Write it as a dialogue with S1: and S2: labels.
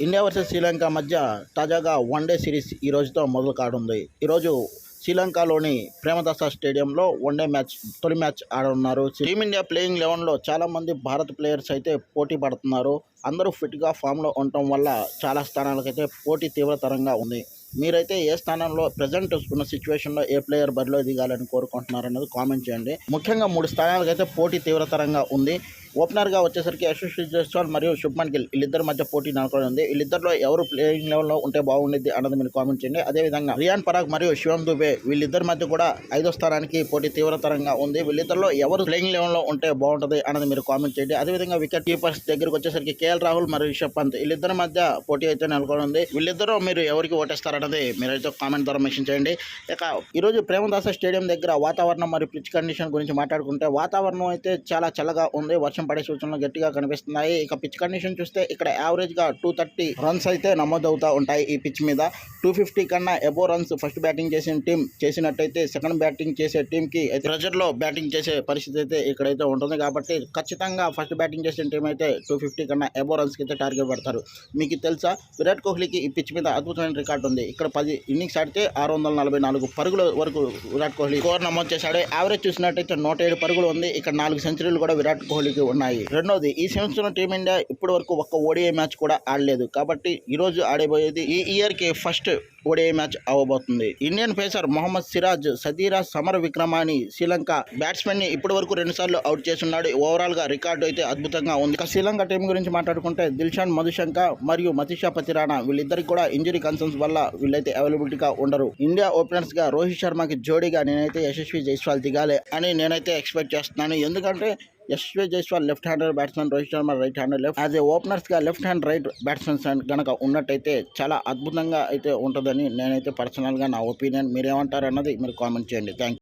S1: India versus Sri Lanka మధ్య తాజాగా one day series ఈ రోజుతో మొదలు కానుంది. ఈరోజు శ్రీలంకలోని ప్రేమదాస స్టేడియంలో వన్డే మ్యాచ్ తొలి మ్యాచ్ ఆడనున్నారు. టీమిండియా ప్లేయింగ్ లెవెన్లో చాలామంది భారత్ ప్లేయర్స్ అయితే పోటీ పడుతున్నారు. అందరూ ఫిట్గా ఫామ్లో ఉండటం వల్ల చాలా స్థానాలకైతే పోటీ తీవ్రతరంగా ఉంది. మీరైతే ఏ స్థానంలో ప్రజెంట్ ఉన్న సిచ్యువేషన్లో ఏ ప్లేయర్ బరిలో దిగాలని కోరుకుంటున్నారు అన్నది కామెంట్ చేయండి. ముఖ్యంగా మూడు స్థానాలకైతే పోటీ తీవ్రతరంగా ఉంది. ఓపెనర్గా వచ్చేసరికి యశస్వి జైస్వాల్ మరియు శుభ్మన్ గిల్ వీళ్ళిద్దరి మధ్య పోటీ నెలకొని ఉంది. వీళ్ళిద్దరిలో ఎవరు ప్లేయింగ్ లెవెల్లో ఉంటే బాగుండేది అన్నది మీరు కామెంట్ చేయండి. అదేవిధంగా రియాన్ పరాగ్ మరియు శివం దుబే వీళ్ళిద్దరి మధ్య కూడా ఐదో స్థానానికి పోటీ తీవ్రతరంగా ఉంది. వీళ్ళిద్దరిలో ఎవరు ప్లేయింగ్ లెవెల్లో ఉంటే బాగుంటుంది అన్నది మీరు కామెంట్ చేయండి. అదేవిధంగా వికెట్ కీపర్స్ దగ్గరికి వచ్చేసరికి కేఎల్ రాహుల్ మరియు రిషబ్ పంత్ వీళ్ళిద్దరి మధ్య పోటీ అయితే నెలకొని ఉంది. వీళ్ళిద్దరూ మీరు ఎవరికి ఓటేస్తారన్నది మీరైతే కామెంట్ ద్వారా మెన్షన్ చేయండి. ఇక ఈరోజు ప్రేమదాస స్టేడియం దగ్గర వాతావరణం మరియు పిచ్ కండిషన్ గురించి మాట్లాడుకుంటే వాతావరణం అయితే చాలా చల్లగా ఉంది. వర్షం పడే సూచనలు గట్టిగా కనిపిస్తున్నాయి. ఇక పిచ్ కండిషన్ చూస్తే ఇక్కడ యావరేజ్గా టూ థర్టీ రన్స్ అయితే నమోదవుతూ ఉంటాయి ఈ పిచ్ మీద. టూ ఫిఫ్టీ కన్నా ఎబో రన్స్ ఫస్ట్ బ్యాటింగ్ చేసిన టీం చేసినట్టయితే సెకండ్ బ్యాటింగ్ చేసే టీం కి ప్రెజర్లో బ్యాటింగ్ చేసే పరిస్థితి అయితే ఇక్కడైతే ఉంటుంది. కాబట్టి ఖచ్చితంగా ఫస్ట్ బ్యాటింగ్ చేసిన టీం అయితే టూ ఫిఫ్టీ కన్నా ఎబో రన్స్కి అయితే టార్గెట్ పెడతారు. మీకు తెలుసా? విరాట్ కోహ్లీకి ఈ పిచ్ మీద అద్భుతమైన రికార్డు ఉంది. ఇక్కడ పది ఇన్నింగ్స్ ఆడితే ఆరు వందల నలభై నాలుగు పరుగుల వరకు విరాట్ కోహ్లీ స్కోర్ నమోదు చేశాడు. యావరేజ్ చూసినట్టయితే నూట ఏడు పరుగులు ఉంది. ఇక్కడ నాలుగు సెంచరీలు కూడా విరాట్ కోహ్లీకి ఉన్నాయి. రెండోది ఈ సంవత్సరం టీమిండియా ఇప్పటి వరకు ఒక్క ఓడిఐ మ్యాచ్ కూడా ఆడలేదు. కాబట్టి ఈ రోజు ఆడబోయేది ఈ ఇయర్కి ఫస్ట్ ఓడిఐ మ్యాచ్ అవ్వబోతుంది Indian pacer Mohammed Siraj Sadeera Samarawickrama Sri Lanka బ్యాట్స్మెన్ని ఇప్పటి వరకు రెండు సార్లు అవుట్ చేస్తున్నాడు. ఓవరాల్గా రికార్డు అయితే అద్భుతంగా ఉంది. ఇక శ్రీలంక టీం గురించి మాట్లాడుకుంటే దిల్షాన్ మధుశంక మరియు మతిషా పతిరాణా వీళ్ళిద్దరికి కూడా ఇంజరీ కన్సర్న్స్ వల్ల వీళ్ళైతే అవైలబిలిటీగా ఉండరు. ఇండియా ఓపెనర్స్గా రోహిత్ శర్మకి జోడీగా నేనైతే యశస్వి జైస్వాల్ దిగాలి అని నేనైతే ఎక్స్పెక్ట్ చేస్తున్నాను. ఎందుకంటే Yashasvi Jaiswal left hander batsmen Rohit Sharma right hander left as a ఓపెనర్స్గా left hand right batsmens గనక ఉన్నట్టయితే చాలా అద్భుతంగా అయితే ఉంటుందని నేనైతే పర్సనల్గా నా ఒపీనియన్ మీరేమంటారు అన్నది మీరు కామెంట్ చేయండి. థ్యాంక్